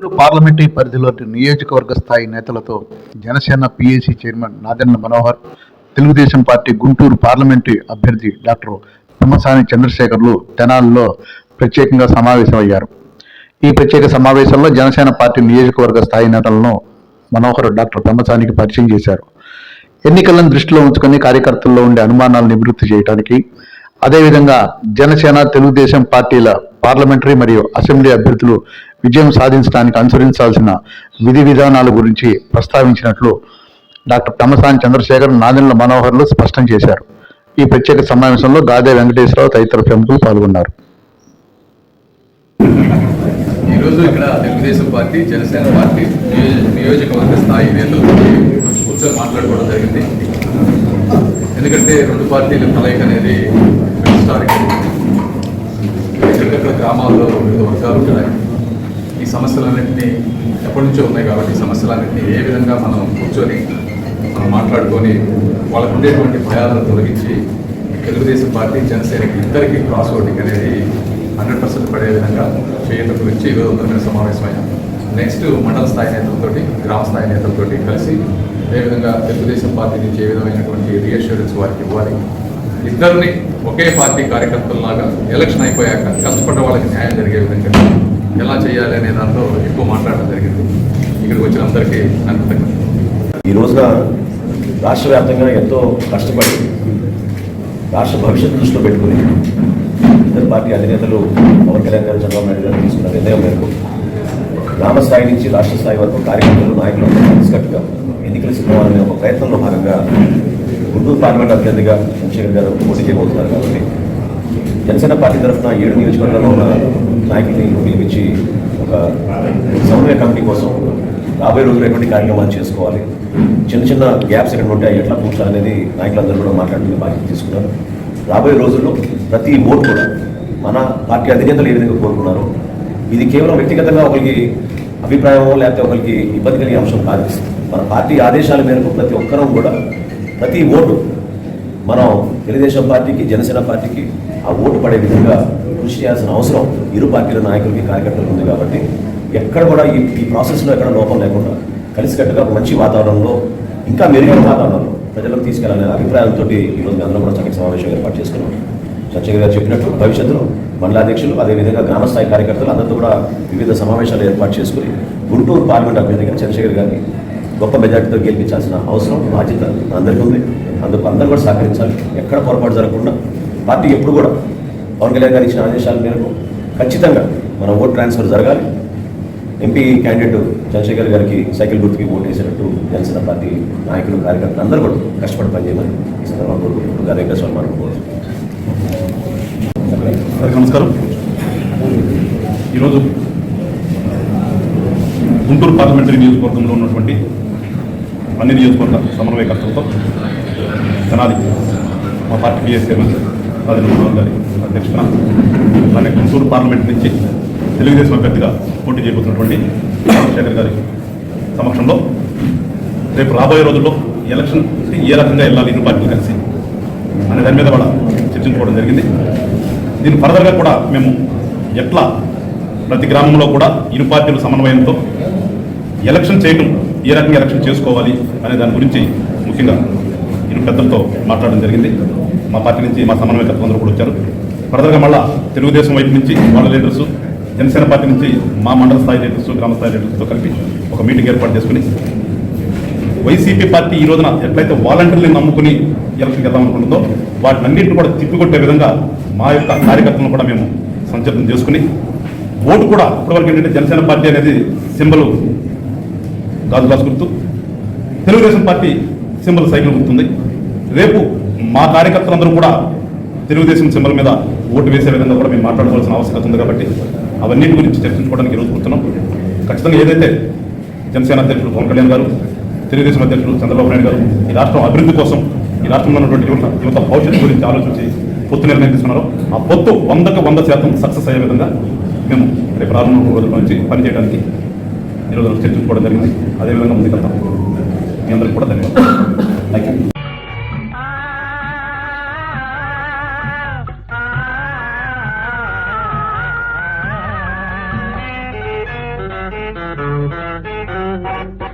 Parliamentary పరిధిలోని నియోజకవర్గ స్థాయి నేతలతో Janasena P A C chairman Nadendla Manohar Telugu Desam party Guntur parliamentary అభ్యర్థి డాక్టర్ పెమ్మసాని చంద్రశేఖర్లు తెనాలిలో ప్రత్యేకంగా సమావేశమయ్యారు. ఈ ప్రత్యేక సమావేశంలో జనసేన పార్టీ నియోజకవర్గ స్థాయి నేతలను మనోహర్ డాక్టర్ పెమ్మసానికి పరిచయం చేశారు. ఎన్నికలను దృష్టిలో ఉంచుకొని కార్యకర్తల్లో ఉండే అనుమానాలు నివృత్తి చేయడానికి అదేవిధంగా జనసేన తెలుగుదేశం పార్టీల పార్లమెంటరీ మరియు అసెంబ్లీ అభ్యర్థులు విజయం సాధించడానికి అనుసరించాల్సిన విధి విధానాల గురించి ప్రస్తావించినట్లు డాక్టర్ తమసాని చంద్రశేఖర్ నాదెండ్ల మనోహర్లు స్పష్టం చేశారు. ఈ ప్రత్యేక సమావేశంలో గాదే వెంకటేశ్వరరావు తదితర ప్రముఖులు పాల్గొన్నారు. ఈరోజు ఇక్కడ తెలుగుదేశం పార్టీ జనసేన పార్టీ నియోజకవర్గ స్థాయి నేతలు కూర్చొని మాట్లాడుకోవడం జరిగింది. ఎందుకంటే రెండు పార్టీల కలయిక అనేది హిస్టారిక్ గ్రామాల్లో వివిధ వర్గాలు ఉన్నాయి. ఈ సమస్యలన్నింటినీ ఎప్పటి నుంచో ఉన్నాయి కాబట్టి ఈ సమస్యలన్నింటినీ ఏ విధంగా మనం కూర్చొని మనం మాట్లాడుకొని వాళ్ళకు ఉండేటువంటి భయాలను తొలగించి తెలుగుదేశం పార్టీ జనసేనకి ఇద్దరికి క్రాస్ ఓటింగ్ అనేది హండ్రెడ్ పర్సెంట్ పడే విధంగా చేయడం గురించి ఈరోజు అందరి సమావేశమయ్యాం. నెక్స్ట్ మండల స్థాయి నేతలతోటి గ్రామ స్థాయి నేతలతోటి కలిసి ఏ విధంగా తెలుగుదేశం పార్టీ నుంచి ఏ విధమైనటువంటి రీఅష్యూరెన్స్ వారికి ఇవ్వాలి. ఇద్దరిని ఒకే పార్టీ కార్యకర్తల్లాగా ఎలక్షన్ అయిపోయాక కష్టపడ్డ వాళ్ళకి న్యాయం జరిగే విధంగా ఎలా చేయాలి అనే దాంట్లో ఎక్కువ మాట్లాడడం జరిగింది. ఇక్కడికి వచ్చిన అందరికీ నన్ను ఈ రోజున రాష్ట్ర వ్యాప్తంగా ఎంతో కష్టపడి రాష్ట్ర భవిష్యత్తు దృష్టిలో పెట్టుకుని ఇద్దరు పార్టీ అధినేతలు పవన్ కళ్యాణ్ గారు చంద్రబాబు నాయుడు గారు తీసుకున్న నిర్ణయం మేరకు గ్రామ స్థాయి నుంచి రాష్ట్ర స్థాయి వరకు కార్యకర్తలు నాయకులు కలిసికట్టుగా ఎన్నికలు సిద్ధమనే ఒక ప్రయత్నంలో భాగంగా గుంటూరు పార్లమెంట్ అభ్యర్థిగా చంద్రశేఖర్ గారు పోటీ చేయబోతున్నారు కాబట్టి జనసేన పార్టీ తరఫున ఏడు నియోజకవర్గాల్లో ఉన్న నాయకుల్ని పిలిపించి ఒక సమన్వయ కమిటీ కోసం రాబోయే రోజులు ఎటువంటి కార్యక్రమాలు చేసుకోవాలి? చిన్న చిన్న గ్యాప్స్ ఎక్కడ ఉంటాయి? ఎట్లా కూర్చోాలనేది నాయకులందరూ కూడా మాట్లాడుకునే బాధ్యత తీసుకున్నారు. రాబోయే రోజుల్లో ప్రతి ఓటు కూడా మన పార్టీ అధినేతలు ఏ విధంగా కోరుకున్నారు ఇది కేవలం వ్యక్తిగతంగా ఒకరికి అభిప్రాయమో లేకపోతే ఒకరికి ఇబ్బంది కలిగే అంశం కాదు. మన పార్టీ ఆదేశాల మేరకు ప్రతి ఒక్కరూ కూడా ప్రతి ఓటు మనం తెలుగుదేశం పార్టీకి జనసేన పార్టీకి ఆ ఓటు పడే విధంగా కృషి చేయాల్సిన అవసరం ఇరు పార్టీల నాయకులకి కార్యకర్తలకు ఉంది కాబట్టి ఎక్కడ కూడా ఈ ఈ ప్రాసెస్లో ఎక్కడ లోపం లేకుండా కలిసికట్టుగా ఒక మంచి వాతావరణంలో ఇంకా మెరుగైన వాతావరణంలో ప్రజలకు తీసుకెళ్ళాలనే అభిప్రాయంతో ఈరోజు మీ అందరం కూడా చక్కటి సమావేశం ఏర్పాటు చేసుకున్నాం. చంద్రశేఖర్ గారు చెప్పినట్టు భవిష్యత్తులో మండలాధ్యక్షులు అదేవిధంగా గ్రామస్థాయి కార్యకర్తలు అందరితో కూడా వివిధ సమావేశాలు ఏర్పాటు చేసుకుని గుంటూరు పార్లమెంట్ అభ్యర్థిగా చంద్రశేఖర్ గారిని గొప్ప మెజార్టీతో గెలిపించాల్సిన అవసరం బాధ్యత అందరికీ ఉంది అందుకు అందరూ కూడా సహకరించాలి. ఎక్కడ పొరపాటు జరగకుండా. పార్టీ ఎప్పుడు కూడా పవన్ కళ్యాణ్ గారు ఇచ్చిన ఆదేశాల మేరకు ఖచ్చితంగా మన ఓట్ ట్రాన్స్ఫర్ జరగాలి. ఎంపీ క్యాండిడేట్ చంద్రశేఖర్ గారికి సైకిల్ గుర్తుకి ఓటు వేసినట్టు జనసేన పార్టీ నాయకులు కార్యకర్తలు అందరూ కూడా కష్టపడి పనిచేయమని ఈ సందర్భంలో కోరుకుంటూ గారి వెంకటేశ్వర నమస్కారం. ఈరోజు గుంటూరు పార్లమెంటరీ నియోజకవర్గంలో ఉన్నటువంటి అన్ని నియోజకవర్గ సమన్వయకర్తలతో తెనాలి మా party P S chairman Rajendra Manohar గారి అధ్యక్షతన అలానే గుంటూరు పార్లమెంట్ నుంచి తెలుగుదేశం అభ్యర్థిగా పోటీ చేయబోతున్నటువంటి చంద్రశేఖర్ గారి సమక్షంలో రేపు రాబోయే రోజుల్లో ఎలక్షన్ ఏ రకంగా వెళ్ళాలి ఇరు పార్టీలు కలిసి అనే దాని మీద కూడా చర్చించుకోవడం జరిగింది. దీని ఫర్దర్గా కూడా మేము ఎట్లా ప్రతి గ్రామంలో కూడా ఇరు పార్టీల సమన్వయంతో ఎలక్షన్ చేయడం ఏ రకంగా ఎలక్షన్ చేసుకోవాలి అనే దాని గురించి ముఖ్యంగా ఇరు పెద్దలతో మాట్లాడడం జరిగింది. మా పార్టీ నుంచి మా సమన్వయకర్తలందరూ కూడా వచ్చారు. ఫర్దర్గా మళ్ళా తెలుగుదేశం వైపు నుంచి వాళ్ళ లీడర్స్ జనసేన పార్టీ నుంచి మా మండల స్థాయి లీడర్స్ గ్రామ స్థాయి లీడర్స్తో కలిపి ఒక మీటింగ్ ఏర్పాటు చేసుకుని వైసీపీ పార్టీ ఈ రోజున ఎట్లయితే వాలంటీర్ని నమ్ముకుని ఎలక్షన్కి వెళ్దాం అనుకుంటుందో వాటిని అన్నింటిని కూడా తిప్పికొట్టే విధంగా మా యొక్క కార్యకర్తలను కూడా మేము సంచలనం చేసుకుని ఓటు కూడా ఇప్పటివరకు ఏంటంటే జనసేన పార్టీ అనేది సింబల్ గాజు గ్లాస్ గుర్తు. తెలుగుదేశం పార్టీ సింబల్ సైకిల్ గుర్తుంది. రేపు మా కార్యకర్తలందరూ కూడా తెలుగుదేశం సింబల్ మీద ఓటు వేసే విధంగా కూడా మేము మాట్లాడుకోవాల్సిన అవసరం ఉంది కాబట్టి అవన్నీ గురించి చర్చించుకోవడానికి ఈరోజు కూర్చున్నాం. ఖచ్చితంగా ఏదైతే జనసేన అధ్యక్షుడు పవన్ కళ్యాణ్ గారు తెలుగుదేశం అధ్యక్షుడు చంద్రబాబు నాయుడు గారు ఈ రాష్ట్రం అభివృద్ధి కోసం ఈ రాష్ట్రంలో ఉన్నటువంటి యువత యువత భవిష్యత్తు గురించి ఆలోచించి పొత్తు నిర్ణయం తీసుకున్నారు ఆ పొత్తు వందకు వంద శాతం సక్సెస్ అయ్యే విధంగా మేము రేపు రానున్న రోజుల నుంచి పనిచేయడానికి ఈరోజు చర్చించుకోవడం జరిగింది. అదేవిధంగా ముందుకెళ్తాం. మీ అందరికీ కూడా ధన్యవాదాలు. Thank you Thank you.